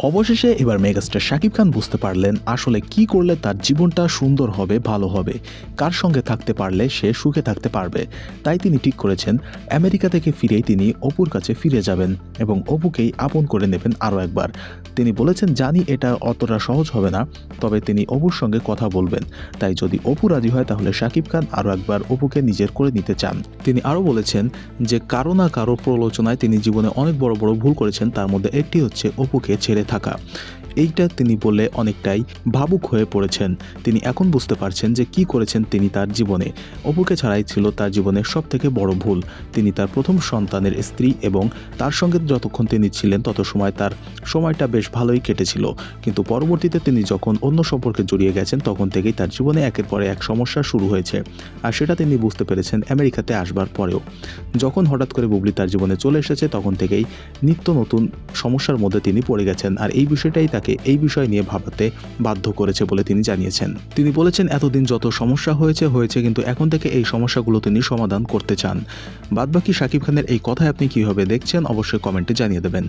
অবশেষে এবার মেগাস্টার শাকিব খান বুঝতে পারলেন আসলে কি করলে তার জীবনটা সুন্দর হবে, ভালো হবে, কার সঙ্গে থাকতে পারলে সে সুখে থাকতে পারবে। তাই তিনি ঠিক করেছেন, আমেরিকা থেকে ফিরেই তিনি অপুর কাছে ফিরে যাবেন এবং অপুকেই আপন করে নেবেন আরও একবার। তিনি বলেছেন, জানি এটা অতটা সহজ হবে না, তবে তিনি অপুর সঙ্গে কথা বলবেন। তাই যদি অপু রাজি হয়, তাহলে শাকিব খান আরও একবার অপুকে নিজের করে নিতে চান। তিনি আরও বলেছেন যে, কারও না কারও প্রলোচনায় তিনি জীবনে অনেক বড় বড় ভুল করেছেন, তার মধ্যে একটি হচ্ছে অপুকে ছেড়ে থাকা। এইটা তিনি বলে অনেকটাই ভাবুক হয়ে পড়েছেন। তিনি এখন বুঝতে পারছেন যে কি করেছেন তিনি তার জীবনে। অপুকে ছাড়াই ছিল তার জীবনের সব থেকে বড় ভুল। তিনি তার প্রথম সন্তানের স্ত্রী এবং তার সঙ্গে যতক্ষণ তিনি ছিলেন তত সময় তার সময়টা বেশ ভালোই কেটেছিল। কিন্তু পরবর্তীতে তিনি যখন অন্য সম্পর্কে জড়িয়ে গেছেন তখন থেকেই তার জীবনে একের পরে এক সমস্যা শুরু হয়েছে। আর সেটা তিনি বুঝতে পেরেছেন আমেরিকাতে আসবার পরেও। যখন হঠাৎ করে বুবলি তার জীবনে চলে এসেছে তখন থেকেই নিত্য নতুন সমস্যার মধ্যে তিনি পড়ে গেছেন। আর এই বিষয়টাই তাকে এই বিষয় নিয়ে ভাবতে বাধ্য করেছে বলে তিনি জানিয়েছেন। তিনি বলেছেন, এতদিন যত সমস্যা হয়েছে হয়েছে, কিন্তু এখন থেকে এই সমস্যাগুলো তিনি সমাধান করতে চান। বাদবাকি শাকিব খানের এই কথায় আপনি কীভাবে দেখছেন, অবশ্যই কমেন্টে জানিয়ে দেবেন।